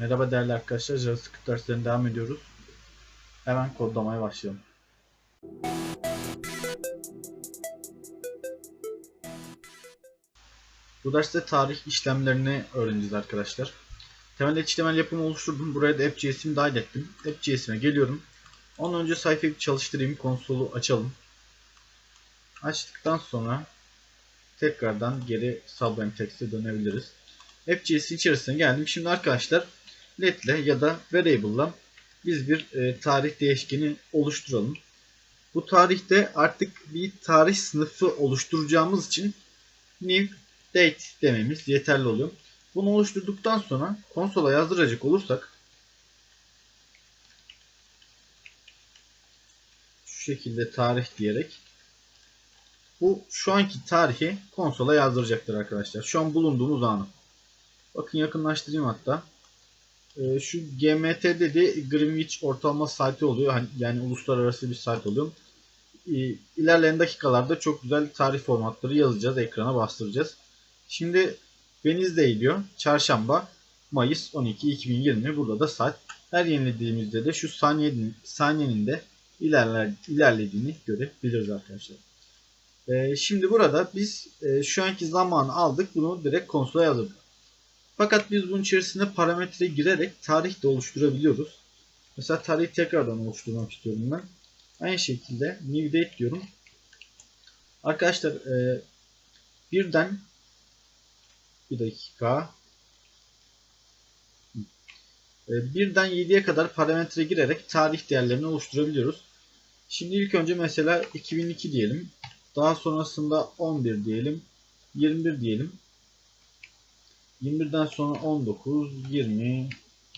Merhaba değerli arkadaşlar. JavaScript derslerine devam ediyoruz. Hemen kodlamaya başlayalım. Bu derste tarih işlemlerini öğreneceğiz arkadaşlar. Temel HTML yapımı oluşturdum. Buraya da app.js'imi dahil ettim. App.js'ime geliyorum. Ondan önce sayfayı çalıştırayım. Konsolu açalım. Açtıktan sonra tekrardan geri Sublime Text'e dönebiliriz. App.js içerisine geldim. Şimdi arkadaşlar let'le ya da variable'la biz bir e, tarih değişkeni oluşturalım. Bu tarihte artık bir tarih sınıfı oluşturacağımız için new date dememiz yeterli oluyor. Bunu oluşturduktan sonra konsola yazdıracak olursak şu şekilde tarih diyerek bu şu anki tarihi konsola yazdıracaktır arkadaşlar. Şu an bulunduğumuz anı. Bakın yakınlaştırayım hatta. Ee, şu GMT dedi Greenwich ortalama saati oluyor. Hani, yani uluslararası bir saat oluyor. Ee, ilerleyen dakikalarda çok güzel tarih formatları yazacağız. Ekrana bastıracağız. Şimdi Wednesday diyor. Çarşamba Mayıs 12 2020. Burada da saat. Her yenilediğimizde de şu saniyenin, saniyenin de ilerler, ilerlediğini görebiliriz arkadaşlar. Ee, şimdi burada biz e, şu anki zamanı aldık. Bunu direkt konsola yazdık. Fakat biz bunun içerisine parametre girerek tarih de oluşturabiliyoruz. Mesela tarihi tekrardan oluşturmak istiyorum ben. Aynı şekilde new date diyorum. Arkadaşlar e, birden bir dakika e, birden 7'ye kadar parametre girerek tarih değerlerini oluşturabiliyoruz. Şimdi ilk önce mesela 2002 diyelim. Daha sonrasında 11 diyelim. 21 diyelim. 21'den sonra 19, 20,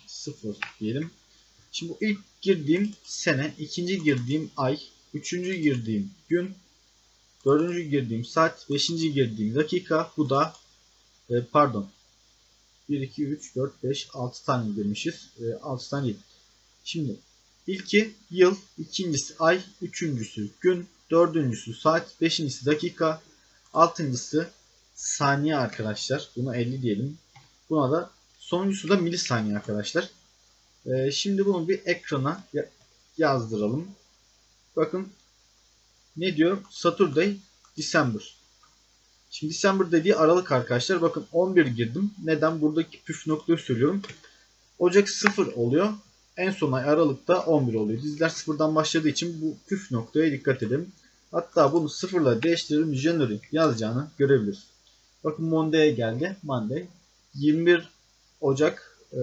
0 diyelim. Şimdi bu ilk girdiğim sene, ikinci girdiğim ay, üçüncü girdiğim gün, dördüncü girdiğim saat, beşinci girdiğim dakika. Bu da e, pardon 1, 2, 3, 4, 5, 6 tane girmişiz. E, 6 tane değil. Şimdi ilki yıl, ikincisi ay, üçüncüsü gün, dördüncüsü saat, beşincisi dakika, altıncısı saniye arkadaşlar. Buna 50 diyelim. Buna da sonuncusu da milisaniye arkadaşlar. Ee, şimdi bunu bir ekrana yazdıralım. Bakın ne diyor? Saturday December. Şimdi December dediği Aralık arkadaşlar. Bakın 11 girdim. Neden? Buradaki püf noktayı söylüyorum. Ocak 0 oluyor. En son ay Aralık'ta 11 oluyor. Dizler sıfırdan başladığı için bu püf noktaya dikkat edelim. Hatta bunu sıfırla değiştirelim. January yazacağını görebiliriz. Bakın Monday'e geldi. Monday. 21 Ocak e,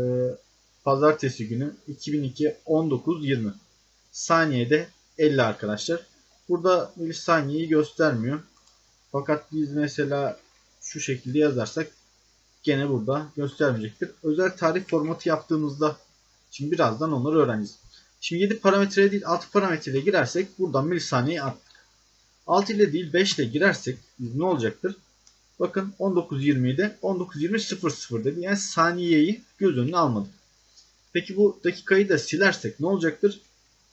Pazartesi günü 2002 19 20 saniyede 50 arkadaşlar. Burada milisaniyeyi göstermiyor. Fakat biz mesela şu şekilde yazarsak gene burada göstermeyecektir. Özel tarih formatı yaptığımızda şimdi birazdan onları öğreneceğiz. Şimdi 7 parametre değil 6 parametreyle girersek buradan milisaniyeyi attık. 6 ile değil 5 ile girersek ne olacaktır? Bakın 19.20'de 19.20 00 dedi. Yani saniyeyi göz önüne almadık. Peki bu dakikayı da silersek ne olacaktır?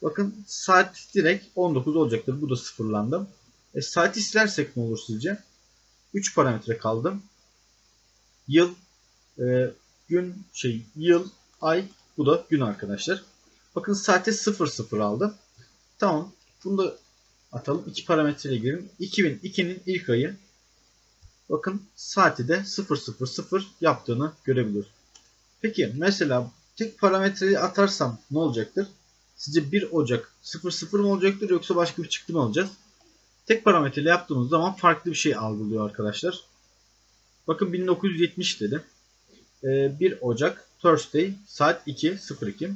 Bakın saat direkt 19 olacaktır. Bu da sıfırlandı. E, saati silersek ne olur sizce? 3 parametre kaldı. Yıl, e, gün, şey yıl, ay, bu da gün arkadaşlar. Bakın saate 00 aldı. Tamam. Bunu da atalım. 2 parametreyle girelim. 2002'nin ilk ayı Bakın saati de 000 yaptığını görebiliyoruz. Peki mesela tek parametreyi atarsam ne olacaktır? Sizce 1 Ocak 00 mı olacaktır yoksa başka bir çıktı mı alacağız? Tek parametreyle yaptığımız zaman farklı bir şey algılıyor arkadaşlar. Bakın 1970 dedi. 1 ee, Ocak Thursday saat 2.02.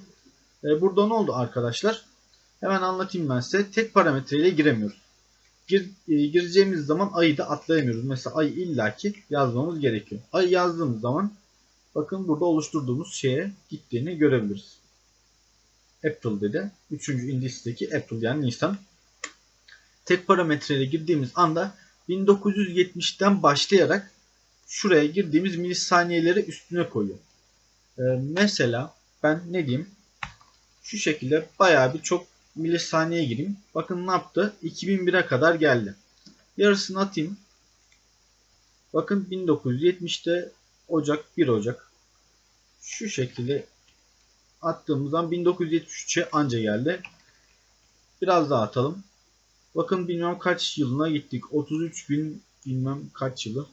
Ee, burada ne oldu arkadaşlar? Hemen anlatayım ben size. Tek parametreyle giremiyoruz gir, e, gireceğimiz zaman ayı da atlayamıyoruz. Mesela ay illaki yazmamız gerekiyor. Ay yazdığımız zaman bakın burada oluşturduğumuz şeye gittiğini görebiliriz. April dedi. Üçüncü indisteki April yani Nisan. Tek parametreyle girdiğimiz anda 1970'ten başlayarak şuraya girdiğimiz milisaniyeleri üstüne koyuyor. Ee, mesela ben ne diyeyim? Şu şekilde bayağı bir çok milisaniye gireyim. Bakın ne yaptı? 2001'e kadar geldi. Yarısını atayım. Bakın 1970'te Ocak 1 Ocak. Şu şekilde attığımız zaman 1973'e anca geldi. Biraz daha atalım. Bakın bilmem kaç yılına gittik. 33 bin bilmem kaç yılı.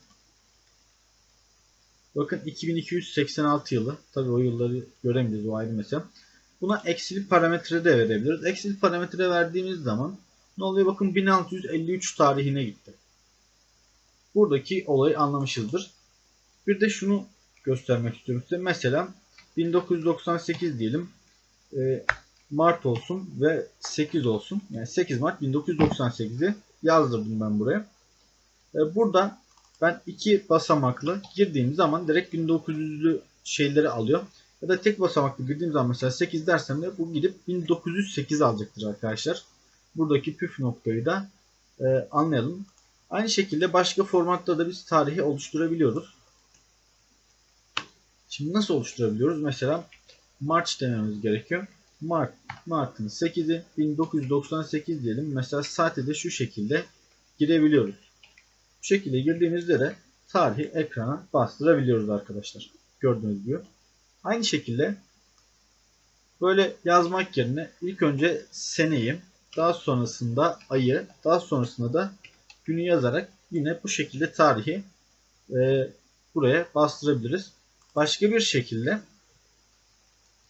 Bakın 2286 yılı. Tabii o yılları göremeyeceğiz o ayrı mesele. Buna eksili parametre de verebiliriz. Eksili parametre verdiğimiz zaman ne oluyor? Bakın 1653 tarihine gitti. Buradaki olayı anlamışızdır. Bir de şunu göstermek istiyorum size. Mesela 1998 diyelim. E, Mart olsun ve 8 olsun. Yani 8 Mart 1998'i yazdırdım ben buraya. E, burada ben iki basamaklı girdiğim zaman direkt 1900'lü şeyleri alıyor. Ya da tek basamaklı girdiğim zaman mesela 8 dersem de bu gidip 1908 alacaktır arkadaşlar. Buradaki püf noktayı da e, anlayalım. Aynı şekilde başka formatta da biz tarihi oluşturabiliyoruz. Şimdi nasıl oluşturabiliyoruz? Mesela March dememiz gerekiyor. Mart, Mart'ın 8'i 1998 diyelim. Mesela saati de şu şekilde girebiliyoruz. Bu şekilde girdiğimizde de tarihi ekrana bastırabiliyoruz arkadaşlar. Gördüğünüz gibi. Aynı şekilde böyle yazmak yerine ilk önce seneyi, daha sonrasında ayı, daha sonrasında da günü yazarak yine bu şekilde tarihi e, buraya bastırabiliriz. Başka bir şekilde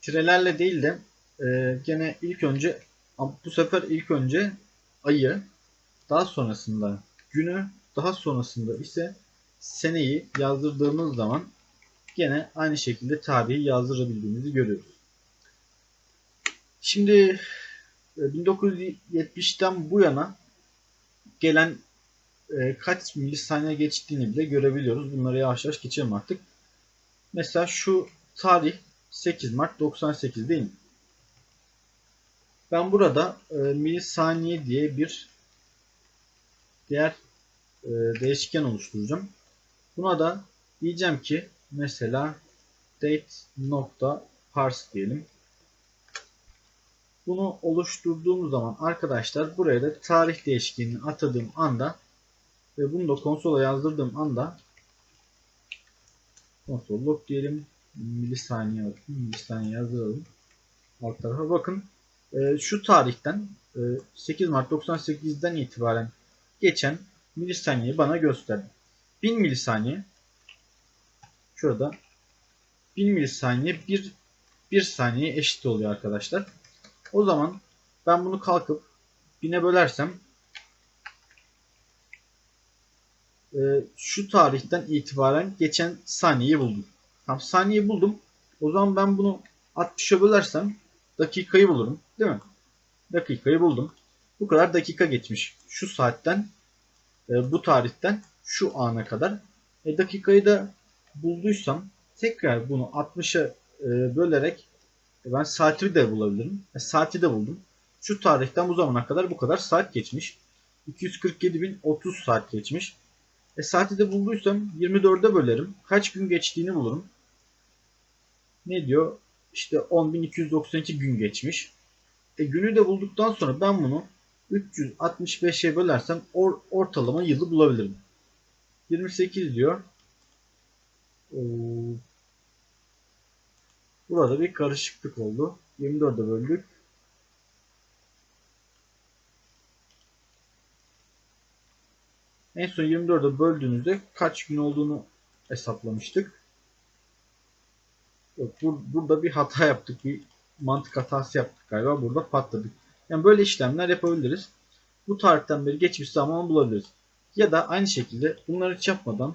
tirelerle değil de e, gene ilk önce bu sefer ilk önce ayı, daha sonrasında günü, daha sonrasında ise seneyi yazdırdığımız zaman gene aynı şekilde tarihi yazdırabildiğimizi görüyoruz. Şimdi 1970'ten bu yana gelen e, kaç milisaniye geçtiğini bile görebiliyoruz. Bunları yavaş yavaş geçelim artık. Mesela şu tarih 8 Mart 98 değil mi? Ben burada e, milisaniye diye bir diğer e, değişken oluşturacağım. Buna da diyeceğim ki mesela date nokta parse diyelim. Bunu oluşturduğum zaman arkadaşlar buraya da tarih değişkenini atadığım anda ve bunu da konsola yazdırdığım anda konsol log diyelim milisaniye milisaniye yazdıralım. Alt tarafa bakın. E, şu tarihten e, 8 Mart 98'den itibaren geçen milisaniyeyi bana gösterdi. 1000 milisaniye şurada 1000 milisaniye 1 1 saniye eşit oluyor arkadaşlar o zaman ben bunu kalkıp 1000'e bölersem e, şu tarihten itibaren geçen saniyeyi buldum. Tam saniyeyi buldum. O zaman ben bunu 60'a bölersem dakikayı bulurum. Değil mi? Dakikayı buldum. Bu kadar dakika geçmiş. Şu saatten e, bu tarihten şu ana kadar. E, dakikayı da bulduysam tekrar bunu 60'a e, bölerek ben saati de bulabilirim. E, saati de buldum. Şu tarihten bu zamana kadar bu kadar saat geçmiş. 247.030 saat geçmiş. E saati de bulduysam 24'e bölerim. Kaç gün geçtiğini bulurum. Ne diyor? İşte 10.292 gün geçmiş. E günü de bulduktan sonra ben bunu 365'e bölersem or ortalama yılı bulabilirim. 28 diyor. Ee, burada bir karışıklık oldu. 24'e böldük. En son 24'e böldüğünüzde kaç gün olduğunu hesaplamıştık. Yok, bur burada bir hata yaptık. Bir mantık hatası yaptık galiba. Burada patladık. Yani böyle işlemler yapabiliriz. Bu tarihten beri geçmiş zaman bulabiliriz. Ya da aynı şekilde bunları hiç yapmadan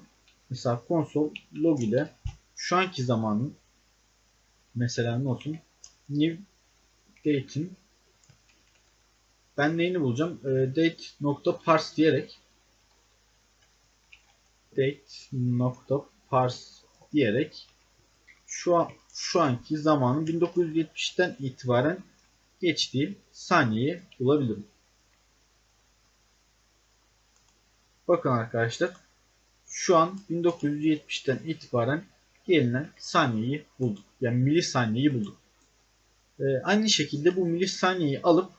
mesela konsol log ile şu anki zamanın mesela ne olsun new date'in ben neyini bulacağım? E, date nokta parse diyerek date nokta parse diyerek şu an şu anki zamanın 1970'ten itibaren geçtiği saniyeyi bulabilirim. Bakın arkadaşlar şu an 1970'ten itibaren gelinen saniyeyi bulduk. Yani milisaniyeyi bulduk. Ee, aynı şekilde bu milisaniyeyi alıp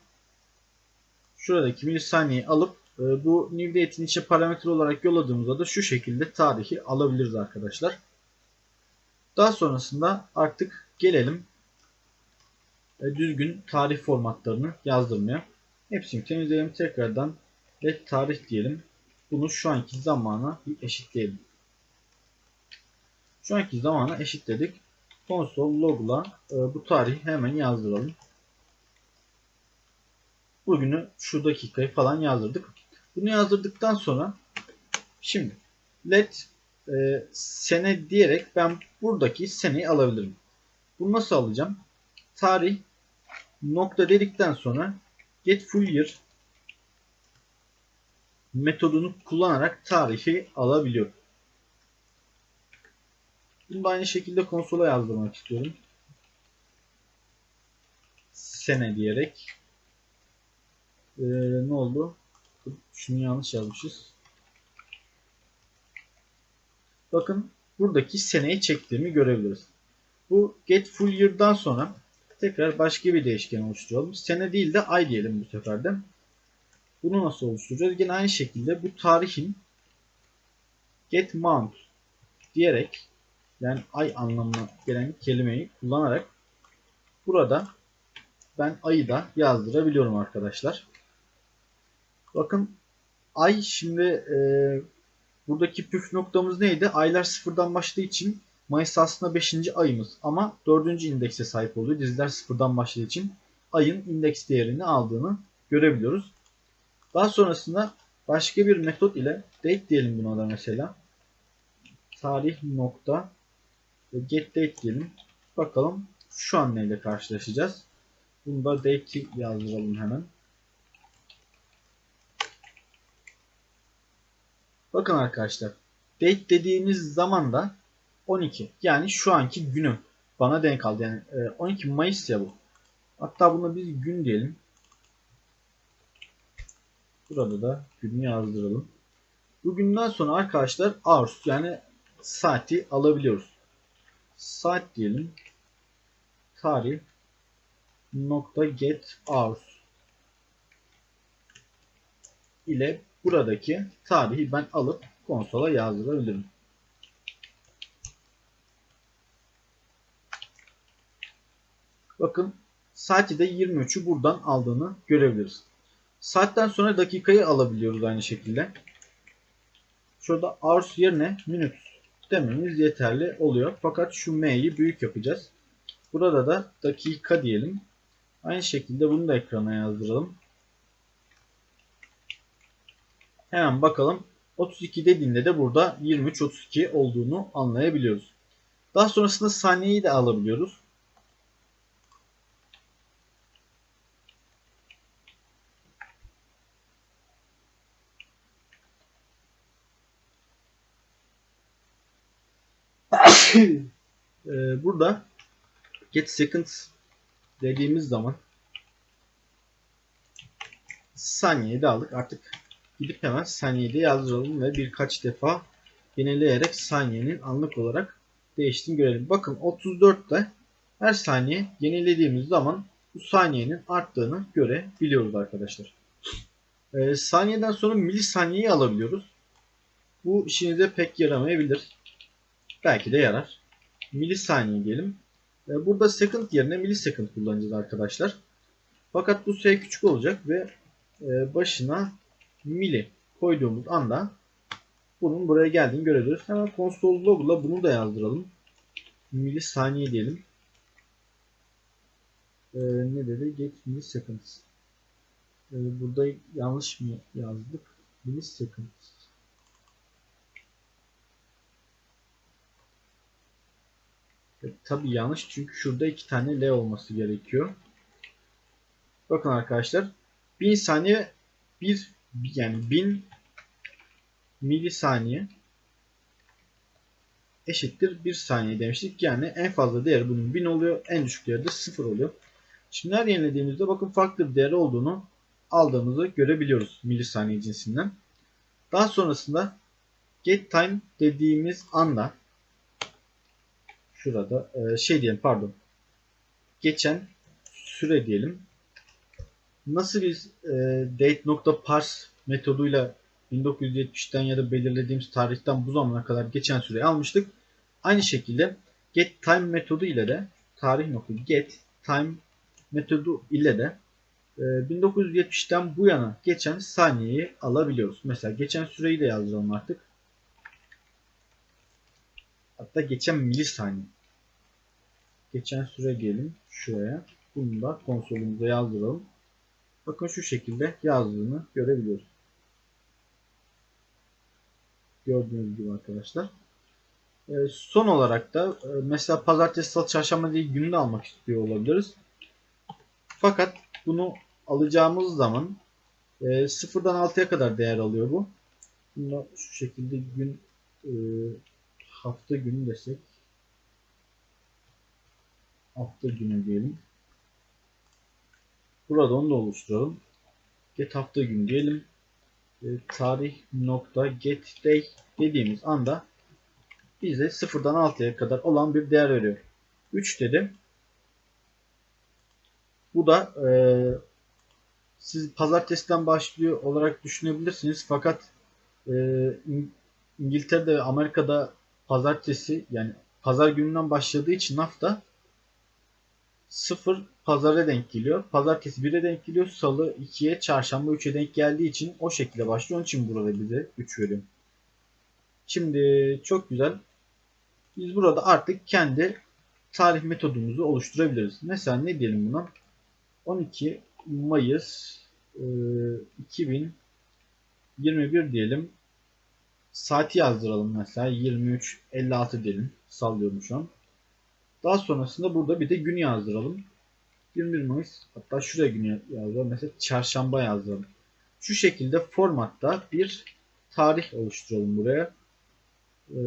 şuradaki milisaniyeyi alıp e, bu new date'in içe parametre olarak yolladığımızda da şu şekilde tarihi alabiliriz arkadaşlar. Daha sonrasında artık gelelim e, düzgün tarih formatlarını yazdırmıyor. Hepsini temizleyelim. Tekrardan let tarih diyelim. Bunu şu anki zamana eşitleyelim. Şu anki zamana eşitledik. Console log'la e, bu tarihi hemen yazdıralım. Bugünü şu dakikayı falan yazdırdık. Bunu yazdırdıktan sonra şimdi let e, sene diyerek ben buradaki seneyi alabilirim. Bunu nasıl alacağım? Tarih nokta dedikten sonra get full year metodunu kullanarak tarihi alabiliyorum. Bunu da aynı şekilde konsola yazdırmak istiyorum. Sene diyerek. Ee, ne oldu? Şunu yanlış yazmışız. Bakın buradaki seneyi çektiğimi görebiliriz. Bu get full year'dan sonra tekrar başka bir değişken oluşturalım. Sene değil de ay diyelim bu sefer de. Bunu nasıl oluşturacağız? Yine aynı şekilde bu tarihin get month diyerek yani ay anlamına gelen kelimeyi kullanarak burada ben ayı da yazdırabiliyorum arkadaşlar. Bakın ay şimdi e, buradaki püf noktamız neydi? Aylar sıfırdan başladığı için Mayıs aslında 5. ayımız ama 4. indekse sahip oluyor. Diziler sıfırdan başladığı için ayın indeks değerini aldığını görebiliyoruz. Daha sonrasında başka bir metot ile date diyelim buna da mesela. Tarih nokta ve get date diyelim. Bakalım şu an neyle karşılaşacağız. Bunu da date yazdıralım hemen. Bakın arkadaşlar. Date dediğimiz zaman da 12. Yani şu anki günü bana denk aldı. Yani 12 Mayıs ya bu. Hatta buna biz gün diyelim. Burada da günü yazdıralım. Bugünden sonra arkadaşlar hours yani saati alabiliyoruz. Saat diyelim. Tarih nokta get hours ile buradaki tarihi ben alıp konsola yazdırabilirim. Bakın saati de 23'ü buradan aldığını görebiliriz. Saatten sonra dakikayı alabiliyoruz aynı şekilde. Şurada hours yerine minutes dememiz yeterli oluyor. Fakat şu m'yi büyük yapacağız. Burada da dakika diyelim. Aynı şekilde bunu da ekrana yazdıralım. Hemen bakalım. 32 dediğinde de burada 23-32 olduğunu anlayabiliyoruz. Daha sonrasında saniyeyi de alabiliyoruz. Ee, burada get seconds dediğimiz zaman saniyeyi de aldık. Artık gidip hemen saniyeyi de yazdıralım ve birkaç defa yenileyerek saniyenin anlık olarak değiştiğini görelim. Bakın 34'te her saniye yenilediğimiz zaman bu saniyenin arttığını görebiliyoruz arkadaşlar. Ee, saniyeden sonra milisaniyeyi alabiliyoruz. Bu işinize pek yaramayabilir. Belki de yarar. Milisaniye diyelim. Ee, burada second yerine millisecond kullanacağız arkadaşlar. Fakat bu sayı küçük olacak ve e, başına mili koyduğumuz anda bunun buraya geldiğini görebiliriz. Hemen console log'la bunu da yazdıralım. Milisaniye diyelim. Ee, ne dedi? Get milliseconds. Ee, burada yanlış mı yazdık? Milliseconds. E, tabii yanlış çünkü şurada iki tane L olması gerekiyor. Bakın arkadaşlar. 1000 saniye bir yani 1000 milisaniye eşittir 1 saniye demiştik. Yani en fazla değer bunun 1000 oluyor. En düşük değeri de 0 oluyor. Şimdi her yenilediğimizde bakın farklı bir değer olduğunu aldığımızı görebiliyoruz milisaniye cinsinden. Daha sonrasında get time dediğimiz anda şurada e, şey diyelim pardon geçen süre diyelim. Nasıl biz e, date.parse metoduyla 1970'ten ya da belirlediğimiz tarihten bu zamana kadar geçen süreyi almıştık. Aynı şekilde get time metodu ile de tarih nokta get time metodu ile de e, 1970'ten bu yana geçen saniyeyi alabiliyoruz. Mesela geçen süreyi de yazdıralım artık. Hatta geçen milisaniye. Geçen süre diyelim şuraya. Bunu da konsolumuza yazdıralım. Bakın şu şekilde yazdığını görebiliyoruz. Gördüğünüz gibi arkadaşlar. E, son olarak da e, mesela pazartesi, salı, çarşamba diye günü de almak istiyor olabiliriz. Fakat bunu alacağımız zaman e, 0'dan 6'ya kadar değer alıyor bu. Bunu şu şekilde gün e, hafta günü desek hafta günü diyelim. Burada onu da oluşturalım. Get hafta günü diyelim. E, tarih nokta get day dediğimiz anda bize 0'dan 6'ya kadar olan bir değer veriyor. 3 dedim. Bu da e, siz pazartesiden başlıyor olarak düşünebilirsiniz. Fakat e, İng- İngiltere'de ve Amerika'da pazartesi yani pazar gününden başladığı için hafta 0 pazara denk geliyor. Pazartesi 1'e denk geliyor. Salı 2'ye, çarşamba 3'e denk geldiği için o şekilde başlıyor. Onun için burada bize 3 veriyor. Şimdi çok güzel. Biz burada artık kendi tarih metodumuzu oluşturabiliriz. Mesela ne diyelim buna? 12 Mayıs e, 2021 diyelim. Saati yazdıralım mesela 23.56 diyelim. Sallıyorum şu an. Daha sonrasında burada bir de gün yazdıralım. 21 Mayıs hatta şuraya günü yazdıralım. Mesela çarşamba yazdıralım. Şu şekilde formatta bir tarih oluşturalım buraya. Ee,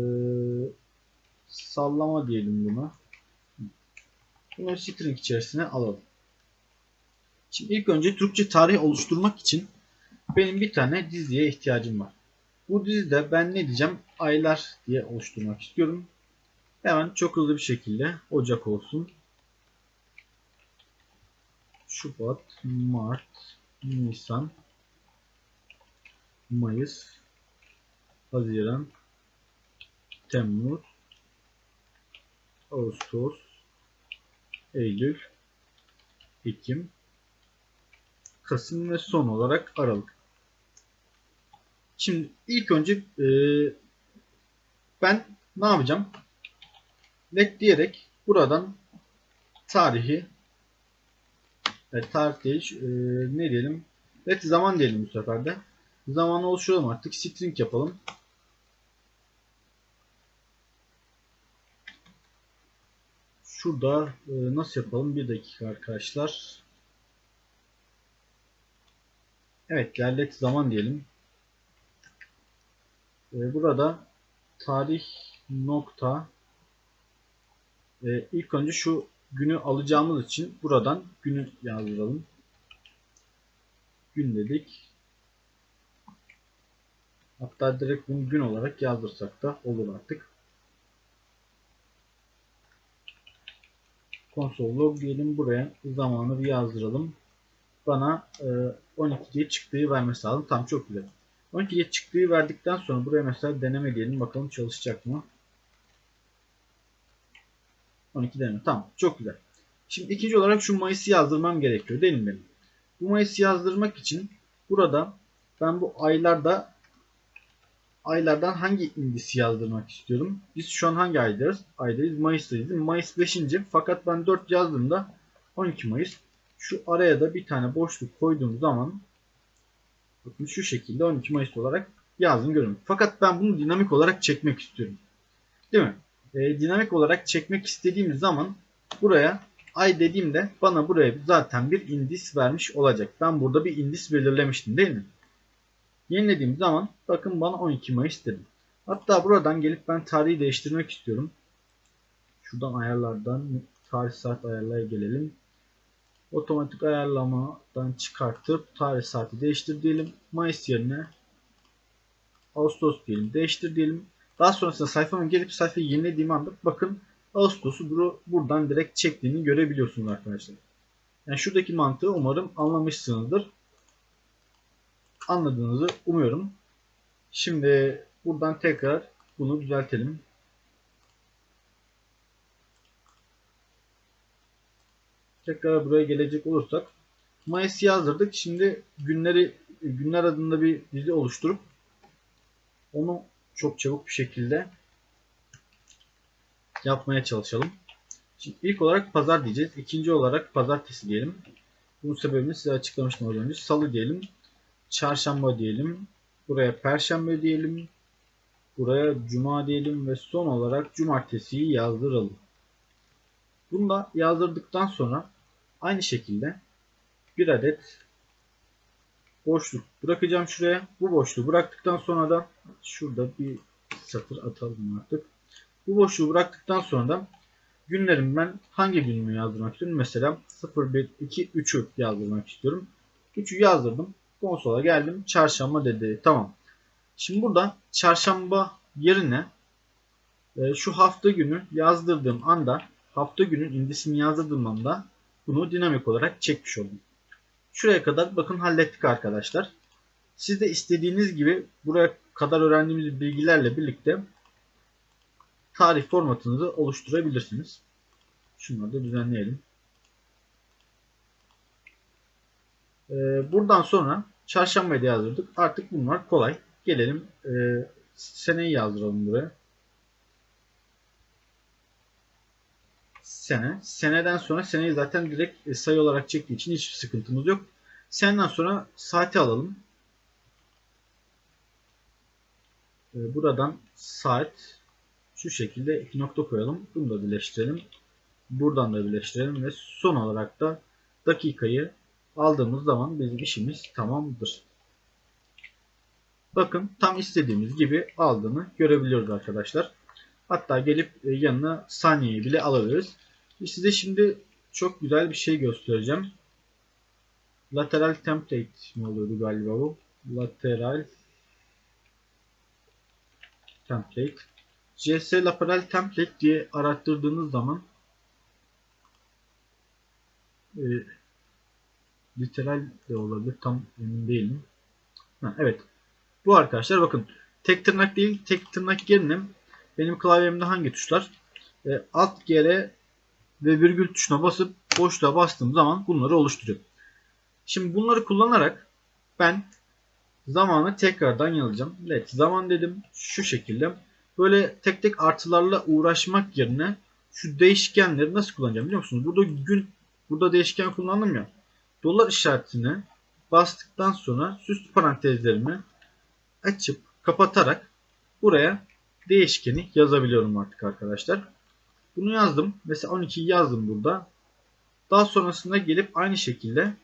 sallama diyelim buna. Bunu string içerisine alalım. Şimdi ilk önce Türkçe tarih oluşturmak için benim bir tane diziye ihtiyacım var. Bu dizide ben ne diyeceğim? Aylar diye oluşturmak istiyorum. Hemen çok hızlı bir şekilde Ocak olsun. Şubat, Mart, Nisan, Mayıs, Haziran, Temmuz, Ağustos, Eylül, Ekim, Kasım ve son olarak Aralık. Şimdi ilk önce e, ben ne yapacağım? Let diyerek buradan tarihi evet, tarih değil, e, ne diyelim? Let zaman diyelim bu sefer de. Zamanı oluşturalım artık. String yapalım. Şurada e, nasıl yapalım? Bir dakika arkadaşlar. Evet, let zaman diyelim. E, burada tarih nokta e, ilk önce şu günü alacağımız için buradan günü yazdıralım. Gün dedik. Hatta direkt bunu gün olarak yazdırsak da olur artık. Console log diyelim buraya zamanı bir yazdıralım. Bana e, 12 diye çıktığı vermesi lazım. Tam çok güzel. 12 diye çıktığı verdikten sonra buraya mesela deneme diyelim. Bakalım çalışacak mı? 12 deneme. Tamam. Çok güzel. Şimdi ikinci olarak şu Mayıs'ı yazdırmam gerekiyor değil mi benim? Bu Mayıs'ı yazdırmak için burada ben bu aylarda aylardan hangi indisi yazdırmak istiyorum? Biz şu an hangi aydayız? Aydayız. Mayıs'tayız. Mayıs 5. Fakat ben 4 yazdığımda 12 Mayıs. Şu araya da bir tane boşluk koyduğum zaman bakın şu şekilde 12 Mayıs olarak yazdım görüyorum. Fakat ben bunu dinamik olarak çekmek istiyorum. Değil mi? E, dinamik olarak çekmek istediğimiz zaman buraya ay dediğimde bana buraya zaten bir indis vermiş olacak. Ben burada bir indis belirlemiştim değil mi? Yenilediğim zaman bakın bana 12 Mayıs dedim. Hatta buradan gelip ben tarihi değiştirmek istiyorum. Şuradan ayarlardan tarih saat ayarlaya gelelim. Otomatik ayarlamadan çıkartıp tarih saati değiştir diyelim. Mayıs yerine Ağustos diyelim. Değiştir diyelim. Daha sonrasında sayfama gelip sayfayı yenilediğim anda bakın Ağustos'u buradan direkt çektiğini görebiliyorsunuz arkadaşlar. Yani şuradaki mantığı umarım anlamışsınızdır. Anladığınızı umuyorum. Şimdi buradan tekrar bunu düzeltelim. tekrar buraya gelecek olursak Mayıs'ı yazdırdık. Şimdi günleri günler adında bir dizi oluşturup onu çok çabuk bir şekilde yapmaya çalışalım. Şimdi ilk olarak pazar diyeceğiz. İkinci olarak pazartesi diyelim. Bunun sebebini size açıklamıştım az önce. Salı diyelim. Çarşamba diyelim. Buraya perşembe diyelim. Buraya cuma diyelim ve son olarak cumartesiyi yazdıralım. Bunu da yazdırdıktan sonra aynı şekilde bir adet boşluk bırakacağım şuraya. Bu boşluğu bıraktıktan sonra da şurada bir satır atalım artık. Bu boşluğu bıraktıktan sonra da günlerim ben hangi günümü yazdırmak istiyorum? Mesela 0, 1, 2, 3'ü yazdırmak istiyorum. 3'ü yazdırdım. Konsola geldim. Çarşamba dedi. Tamam. Şimdi burada çarşamba yerine e, şu hafta günü yazdırdığım anda hafta günün indisini yazdırdığım anda bunu dinamik olarak çekmiş oldum. Şuraya kadar bakın hallettik arkadaşlar. Siz de istediğiniz gibi buraya kadar öğrendiğimiz bilgilerle birlikte tarih formatınızı oluşturabilirsiniz. Şunları da düzenleyelim. Ee, buradan sonra çarşambayı da yazdırdık. Artık bunlar kolay. Gelelim e, seneyi yazdıralım buraya. Sene. Seneden sonra seneyi zaten direkt sayı olarak çektiği için hiçbir sıkıntımız yok. Seneden sonra saati alalım. Ee, buradan saat şu şekilde iki nokta koyalım. Bunu da birleştirelim. Buradan da birleştirelim ve son olarak da dakikayı aldığımız zaman bizim işimiz tamamdır. Bakın tam istediğimiz gibi aldığını görebiliyoruz arkadaşlar. Hatta gelip e, yanına saniyeyi bile alabiliriz. Size şimdi çok güzel bir şey göstereceğim. Lateral template mi oluyordu galiba bu? Lateral template. JS lateral template diye arattırdığınız zaman e, literal de olabilir. Tam emin değilim. Ha, evet. Bu arkadaşlar bakın tek tırnak değil tek tırnak yerine benim klavyemde hangi tuşlar? E, alt gere ve virgül tuşuna basıp boşluğa bastığım zaman bunları oluşturuyor. Şimdi bunları kullanarak ben zamanı tekrardan yazacağım. Let zaman dedim. Şu şekilde. Böyle tek tek artılarla uğraşmak yerine şu değişkenleri nasıl kullanacağım biliyor musunuz? Burada gün burada değişken kullandım ya. Dolar işaretini bastıktan sonra süslü parantezlerimi açıp kapatarak buraya değişkeni yazabiliyorum artık arkadaşlar. Bunu yazdım. Mesela 12'yi yazdım burada. Daha sonrasında gelip aynı şekilde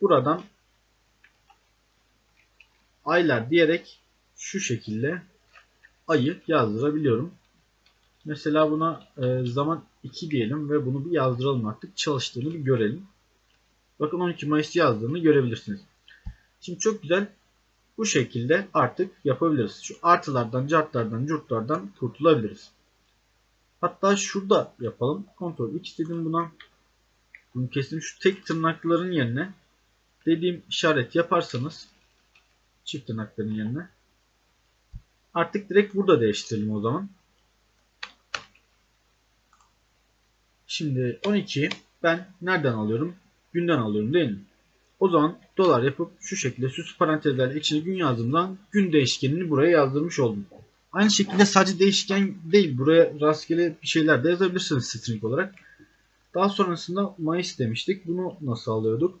buradan aylar diyerek şu şekilde ayı yazdırabiliyorum. Mesela buna e, zaman 2 diyelim ve bunu bir yazdıralım artık. Çalıştığını bir görelim. Bakın 12 Mayıs yazdığını görebilirsiniz. Şimdi çok güzel bu şekilde artık yapabiliriz. Şu artılardan, cartlardan, curtlardan kurtulabiliriz. Hatta şurada yapalım. Ctrl X dedim buna. Bunu kesin şu tek tırnakların yerine dediğim işaret yaparsanız çift tırnakların yerine artık direkt burada değiştirelim o zaman. Şimdi 12 ben nereden alıyorum? Günden alıyorum değil mi? O zaman dolar yapıp şu şekilde süs parantezlerle içine gün yazdığımdan gün değişkenini buraya yazdırmış oldum. Aynı şekilde sadece değişken değil. Buraya rastgele bir şeyler de yazabilirsiniz string olarak. Daha sonrasında Mayıs demiştik. Bunu nasıl alıyorduk?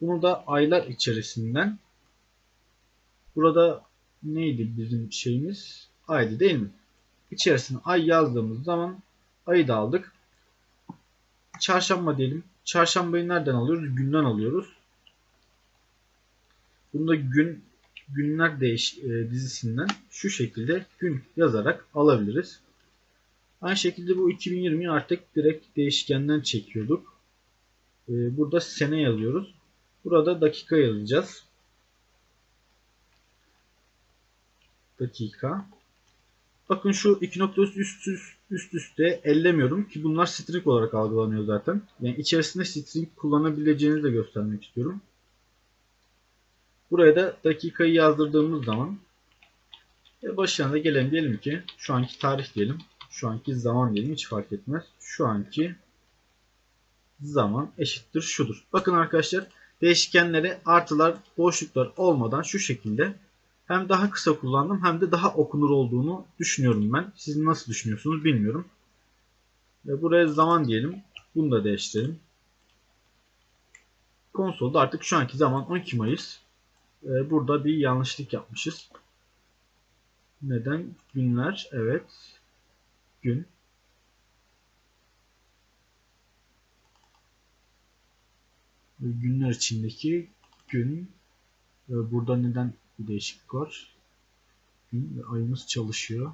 Bunu da aylar içerisinden burada neydi bizim şeyimiz? Aydı değil mi? İçerisine ay yazdığımız zaman ayı da aldık. Çarşamba diyelim. Çarşambayı nereden alıyoruz? Günden alıyoruz. Bunda gün günler değiş e, dizisinden şu şekilde gün yazarak alabiliriz. Aynı şekilde bu 2020'yi artık direkt değişkenden çekiyorduk. E, burada sene yazıyoruz. Burada dakika yazacağız. Dakika. Bakın şu iki nokta üst, üst, üst üste ellemiyorum ki bunlar string olarak algılanıyor zaten. Yani içerisinde string kullanabileceğinizi de göstermek istiyorum. Buraya da dakikayı yazdırdığımız zaman e, başına da gelen diyelim ki şu anki tarih diyelim. Şu anki zaman diyelim hiç fark etmez. Şu anki zaman eşittir şudur. Bakın arkadaşlar değişkenleri artılar boşluklar olmadan şu şekilde hem daha kısa kullandım hem de daha okunur olduğunu düşünüyorum ben. Siz nasıl düşünüyorsunuz bilmiyorum. Ve buraya zaman diyelim. Bunu da değiştirelim. Konsolda artık şu anki zaman 12 Mayıs. Ee, burada bir yanlışlık yapmışız. Neden? Günler. Evet. Gün. Günler içindeki gün. Ee, Burada neden bir değişiklik var? Gün ve ayımız çalışıyor.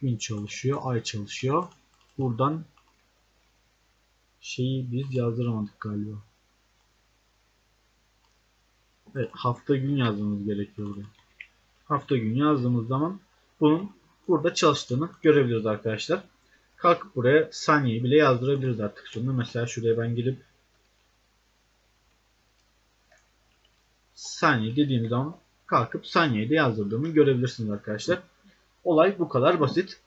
Gün çalışıyor. Ay çalışıyor. Buradan şeyi biz yazdıramadık galiba. Evet, hafta gün yazmamız gerekiyor burada. Hafta gün yazdığımız zaman bunun burada çalıştığını görebiliriz arkadaşlar. Kalkıp buraya saniyeyi bile yazdırabiliriz artık sonra. Mesela şuraya ben gelip saniye dediğim zaman kalkıp saniyeyi de yazdırdığımı görebilirsiniz arkadaşlar. Olay bu kadar basit.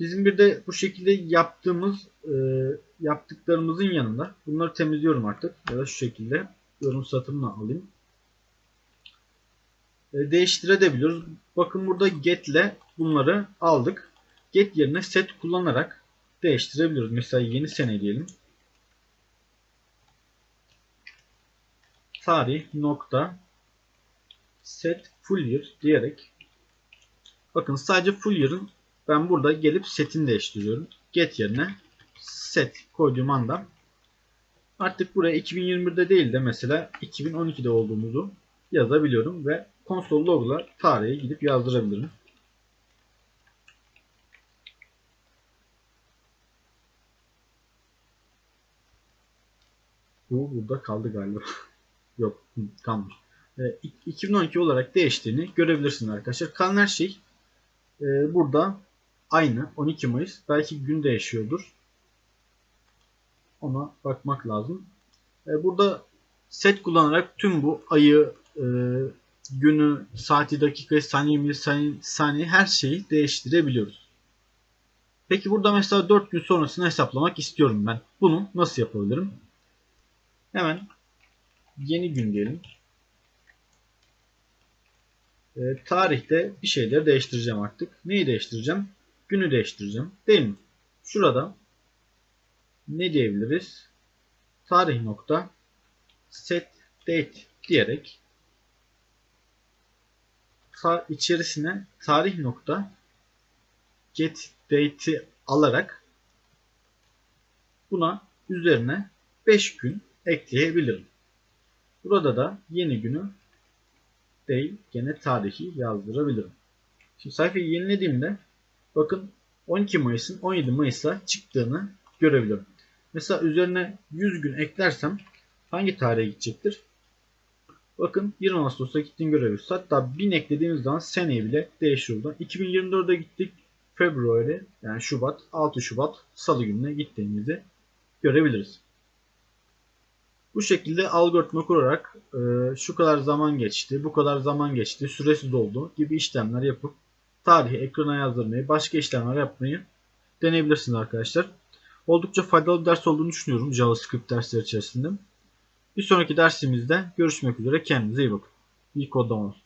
Bizim bir de bu şekilde yaptığımız e, yaptıklarımızın yanında bunları temizliyorum artık. Ya da şu şekilde yorum satırına alayım. E, değiştirebiliyoruz. Bakın burada get ile bunları aldık. Get yerine set kullanarak değiştirebiliyoruz. Mesela yeni sene diyelim. Tarih nokta set full year diyerek bakın sadece full year'ın ben burada gelip setini değiştiriyorum. Get yerine set koyduğum anda artık buraya 2021'de değil de mesela 2012'de olduğumuzu yazabiliyorum ve konsol logla tarihi gidip yazdırabilirim. Bu burada kaldı galiba. Yok kalmış. E, 2012 olarak değiştiğini görebilirsiniz arkadaşlar. Kalan her şey e, burada aynı 12 Mayıs. Belki gün değişiyordur. Ona bakmak lazım. E, burada set kullanarak tüm bu ayı, e, günü, saati, dakikayı, saniye, saniye, saniye her şeyi değiştirebiliyoruz. Peki burada mesela 4 gün sonrasını hesaplamak istiyorum ben. Bunu nasıl yapabilirim? Hemen yeni gün diyelim. E, tarihte bir şeyleri değiştireceğim artık. Neyi değiştireceğim? Günü değiştireceğim. Değil mi? Şurada ne diyebiliriz? Tarih nokta set date diyerek içerisine tarih nokta get date'i alarak buna üzerine 5 gün ekleyebilirim. Burada da yeni günü değil gene tarihi yazdırabilirim. Şimdi sayfayı yenilediğimde bakın 12 Mayıs'ın 17 Mayıs'a çıktığını görebiliyorum. Mesela üzerine 100 gün eklersem hangi tarihe gidecektir? Bakın 20 Ağustos'a gittiğini görebiliyoruz. Hatta 1000 eklediğimiz zaman seneyi bile değişiyor burada. 2024'e gittik. February yani Şubat 6 Şubat Salı gününe gittiğimizi görebiliriz. Bu şekilde algoritma kurarak e, şu kadar zaman geçti, bu kadar zaman geçti, süresi doldu gibi işlemler yapıp tarihi ekrana yazdırmayı, başka işlemler yapmayı deneyebilirsiniz arkadaşlar. Oldukça faydalı bir ders olduğunu düşünüyorum JavaScript dersleri içerisinde. Bir sonraki dersimizde görüşmek üzere. Kendinize iyi bakın. İyi kodlamalar.